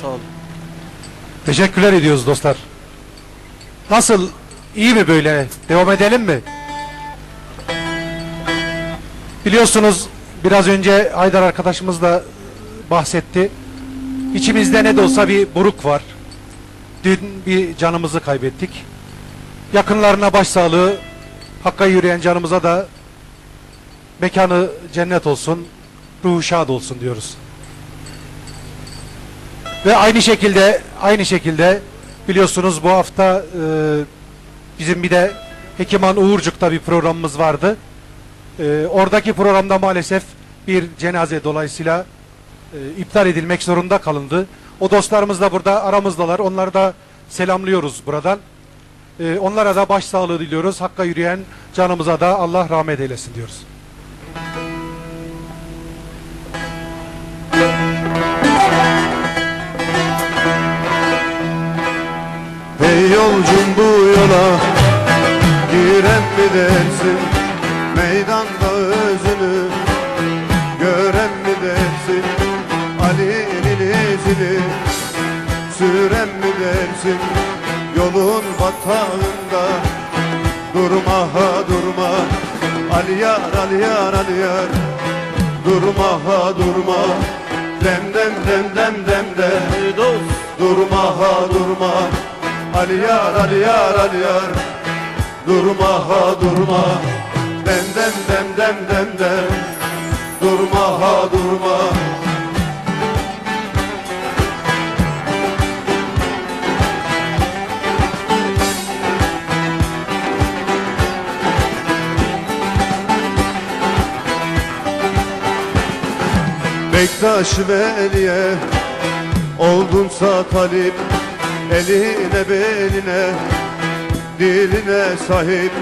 Sağ olun. Teşekkürler ediyoruz dostlar. Nasıl? İyi mi böyle? Devam edelim mi? Biliyorsunuz biraz önce Haydar arkadaşımız da bahsetti. İçimizde ne de olsa bir buruk var. Dün bir canımızı kaybettik. Yakınlarına başsağlığı, Hakka yürüyen canımıza da mekanı cennet olsun, ruhu şad olsun diyoruz. Ve aynı şekilde aynı şekilde biliyorsunuz bu hafta e, bizim bir de Hekiman Uğurcuk'ta bir programımız vardı. E, oradaki programda maalesef bir cenaze dolayısıyla e, iptal edilmek zorunda kalındı. O dostlarımız da burada aramızdalar. Onları da selamlıyoruz buradan. E, onlara da başsağlığı diliyoruz. Hakka yürüyen canımıza da Allah rahmet eylesin diyoruz. Yolcum bu yola giren mi dersin. Meydanda özünü gören mi dersin. Ali'nin izini süren mi dersin. Yolun batağında durma ha durma. Ali yar Ali yar Ali yar. Durma ha durma. Dem dem dem dem dem dem. Durma ha durma Ali yar Ali yar Ali yar Durma ha durma. Dem dem dem dem dem dem. Durma ha durma. Bektaş Veli'ye Oldunsa talip Eline beline Diline sahip.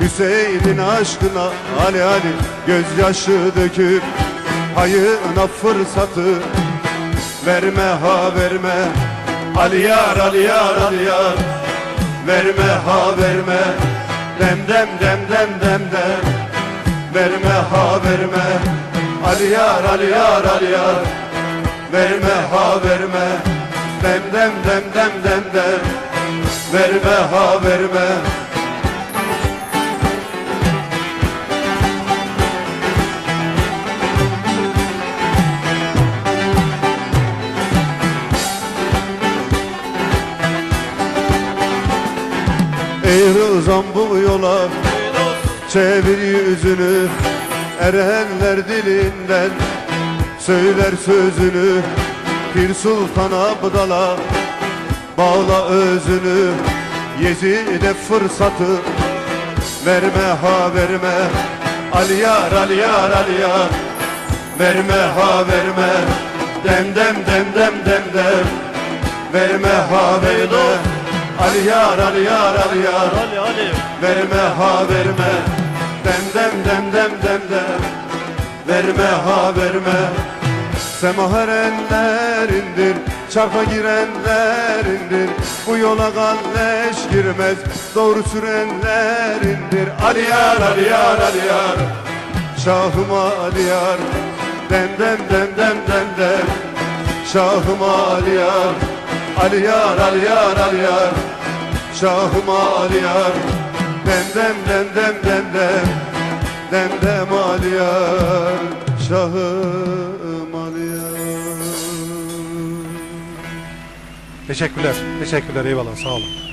Hüseyin'in aşkına Ali Ali Gözyaşı döküp Hayına fırsatı Verme ha verme. Ali yar Ali yar Ali yar. Verme ha verme. Dem dem dem dem dem dem. Verme ha verme. Ali yar Ali yar Ali yar. Verme ha verme Dem dem dem dem dem dem. Verme ha verme. Ey rızam bu yola Çevir yüzünü Erenler dilinden Söyler sözünü Pir Sultan Abdala Bağla özünü Yezide fırsatı. Verme ha verme Ali yar Ali yar Ali yar. Verme ha verme Dem dem dem dem dem dem. Verme ha verme Ali yar Ali yar Ali yar. Ali Ali. Verme ha verme Dem dem dem dem dem dem. Verme ha verme Semaharenlerindir Çarka girenlerindir. Bu yola galleş girmez Doğru sürenlerindir. Ali yar Ali yar Ali yar. Şahım Ali yar. Dem dem dem dem dem dem. Şahım Ali yar. Ali yar Ali yar Ali yar. Şahım Ali yar. Dem dem dem dem dem dem. Dem dem Ali yar. Şahım Teşekkürler. Teşekkürler. Eyvallah. Sağ olun.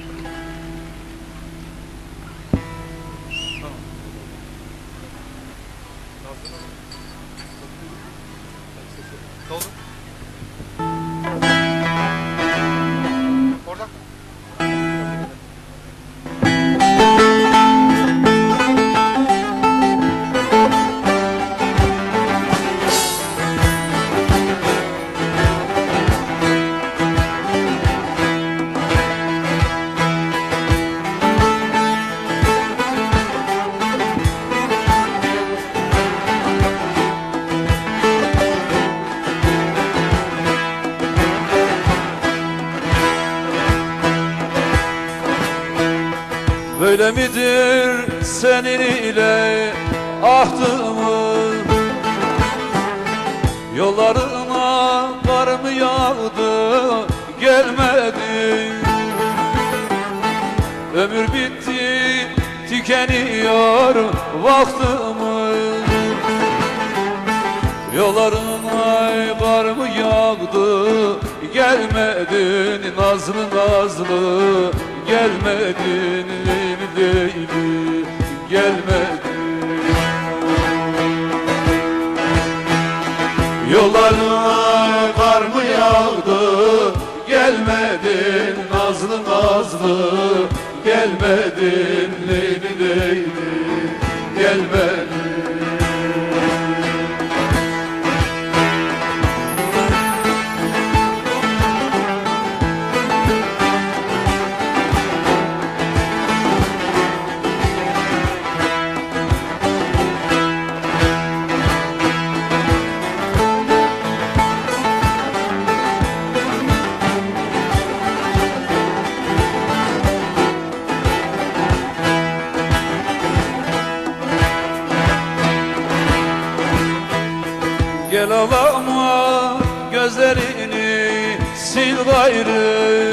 Yollarıma kar mı yağdı gelmedi. Ömür bitti tükeniyor vaktimiz Yollarıma kar mı yağdı gelmedin Nazlı nazlı. Gelmedin Leyli gelmedin kar mı yağdı Gelmedin nazlı nazlı. Gelmedin leyli leyli Gelmedin Gel ağlama gözlerini sil gayrı.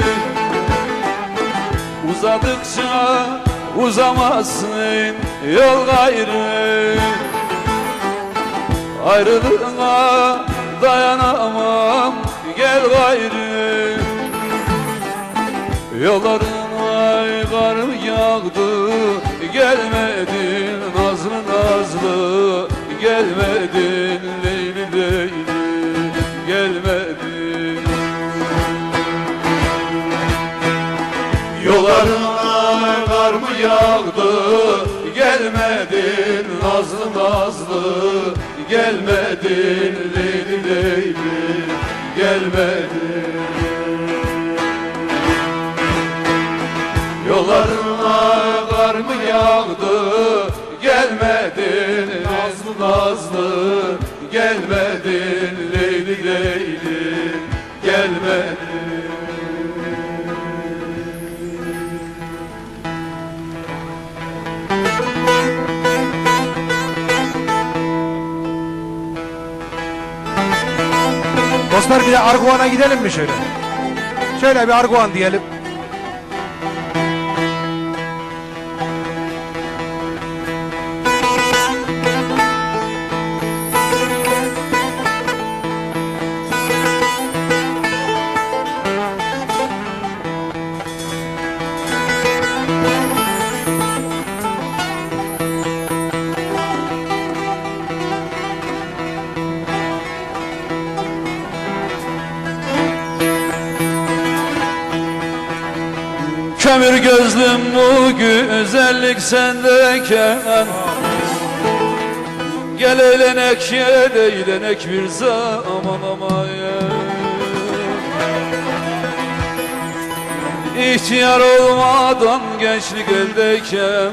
Uzadıkça uzamazsın yol gayrı. Ayrılığına dayanamam gel gayrı. Yolların ay kar yağdı Gelmedin Gelmedin leyli leyli Gelmedin. Yollarına kar mı yağdı? Gelmedin nazlı nazlı Gelmedin gidelim mi şöyle? Şöyle bir Arguvan diyelim. Güzellik sendeyken Gel eğlenek gel eğlenek bir zaman ama ya İhtiyar olmadan gençlik eldeyken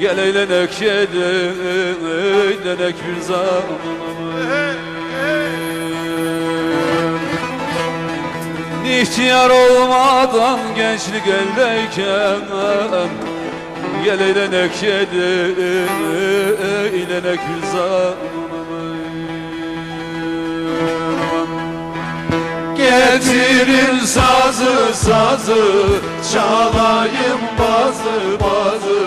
Gel eğlenek gel eğlenek bir zaman ama İhtiyar olmadan gençlik eldeyken Gel eğlenek yedi bir zaman Getirin sazı sazı Çalayım bazı bazı.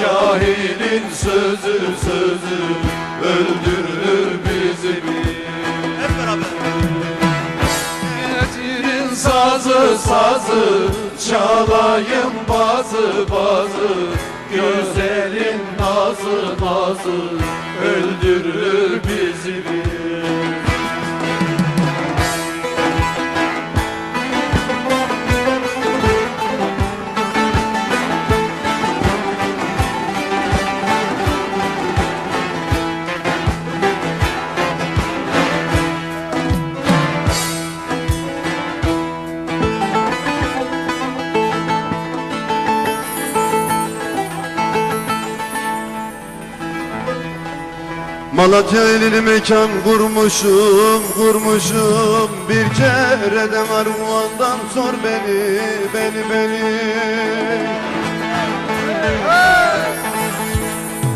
Cahilin sözü sözü Öldürür sazı Çalayım bazı bazı Güzelin nazı nazı Öldürür bizi bir Malatya elini mekan kurmuşum, kurmuşum. Bir kere de Marvan'dan sor beni, beni, beni.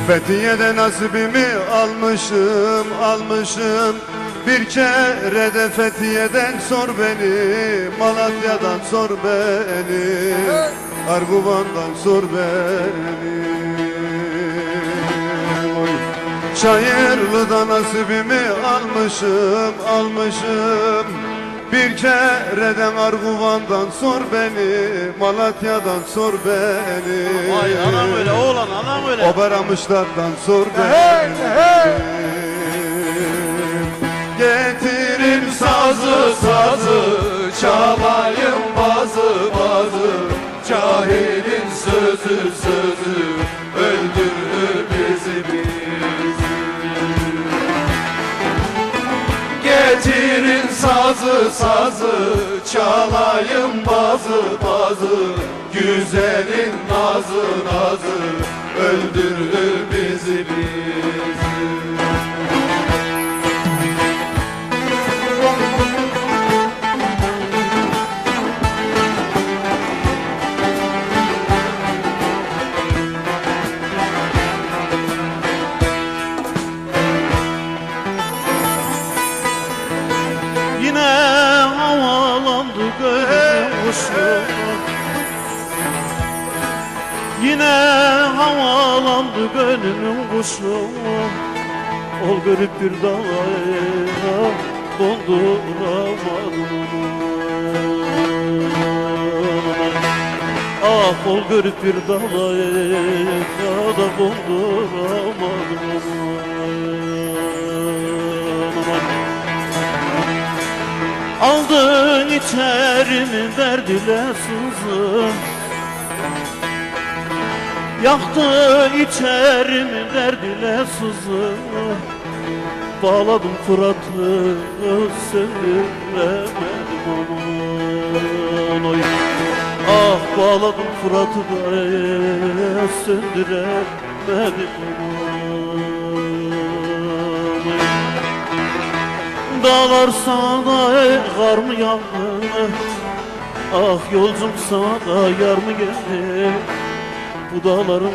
Fethiye'de nasibimi almışım, almışım. Bir kere de Fethiye'den sor beni Malatya'dan sor beni. Arguvan'dan sor beni. Şairlı'da nasibimi almışım almışım. Bir kereden Arguvan'dan sor beni Malatya'dan sor beni. Vay anam öyle oğlan anam öyle. Obaramışlardan sor beni. Getirin sazı sazı sazı Çalayım bazı bazı Güzelin nazı nazı Öldürür bizi bizi havalandı gönlümün kuşu. Ol görüp bir dağa donduramadım. Ah ol görüp bir dağa da donduramadım. Aldın içerimi derdile sızım Yaktın içerimi derdile sızım Bağladım Fırat'ı söndüremedim aman oy Ah bağladım Fırat'ı da söndüremedim aman oy. Dağlar sana kar mı yağdı Ah yolcum sana yar mı geldi Bu dağların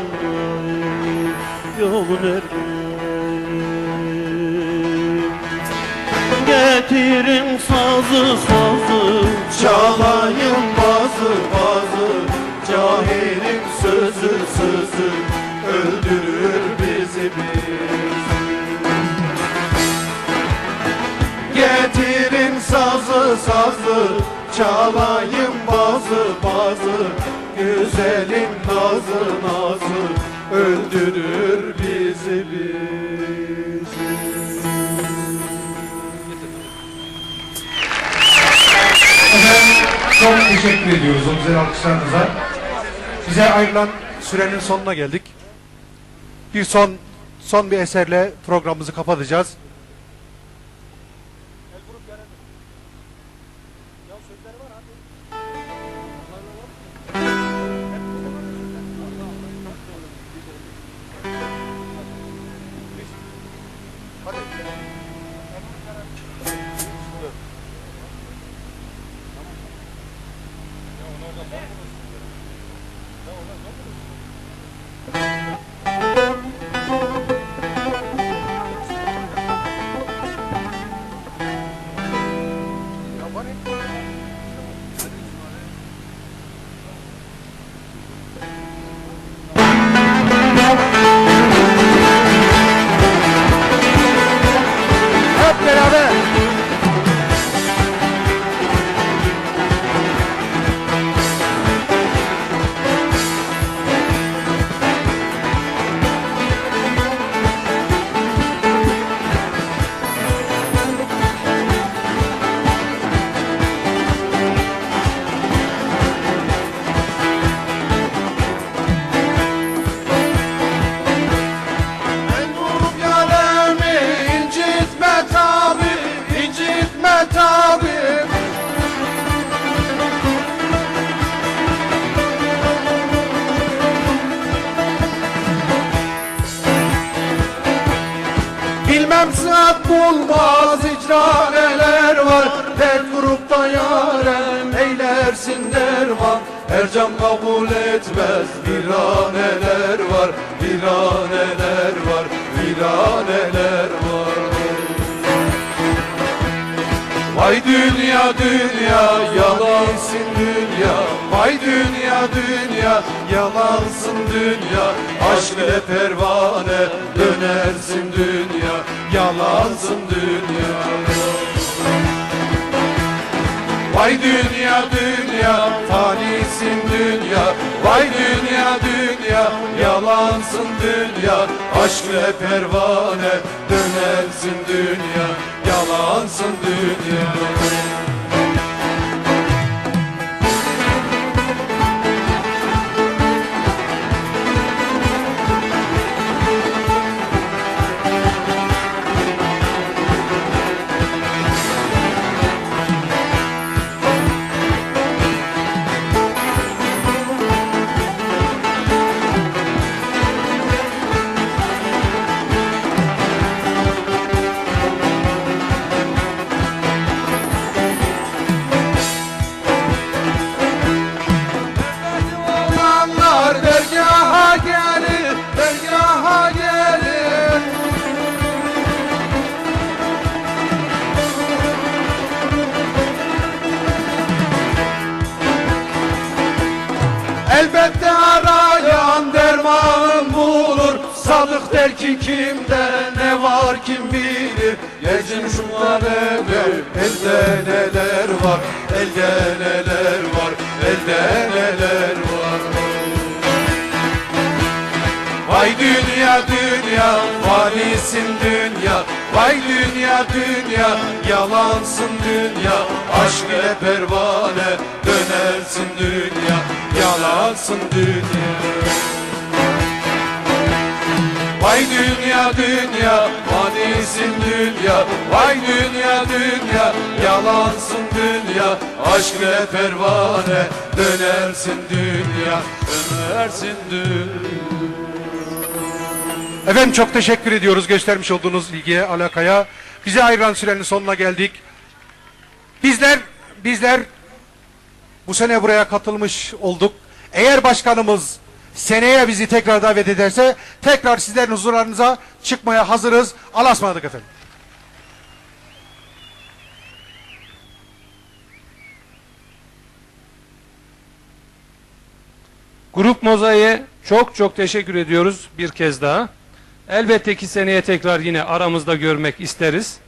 yolu nerede? Getirin sazı sazı Çalayım bazı bazı. Cahilin sözü sözü Öldürür bizi bizi Getirin sazı sazı Çalayım bazı bazı Güzelim nazı nazı Öldürür bizi bizi Efendim çok teşekkür ediyoruz o güzel alkışlarınıza. Bize ayrılan sürenin sonuna geldik. Bir son son bir eserle programımızı kapatacağız. now. Sıhhat bulmaz icra neler var? Tek grupta yaren eylersin derman Her can kabul etmez viraneler var? Viraneler var, viraneler var? Vay dünya dünya yalansın dünya Vay dünya dünya yalansın dünya Aşk ile pervane dönersin dünya Yalansın dünya. Vay dünya dünya fanisin dünya Vay dünya dünya yalansın dünya Aşk ile pervane dönersin dünya Yalansın dünya Sadık der ki kimde ne var kim bilir. Gezin şunlar elde Elde neler var? Elde neler var? Elde neler var? Vay dünya dünya fanisin dünya. Vay dünya dünya yalansın dünya. Aşk ile pervane dönersin dünya. Yalansın dünya Vay dünya dünya fanisin dünya Vay dünya dünya yalansın dünya Aşk ile pervane dönersin dünya Dönersin dünya Efendim çok teşekkür ediyoruz göstermiş olduğunuz ilgiye, alakaya. Bize ayrılan sürenin sonuna geldik. Bizler, bizler bu sene buraya katılmış olduk. Eğer başkanımız seneye bizi tekrar davet ederse tekrar sizlerin huzurlarınıza çıkmaya hazırız. Allah'a ısmarladık efendim. Grup Mozai'ye çok çok teşekkür ediyoruz bir kez daha. Elbette ki seneye tekrar yine aramızda görmek isteriz.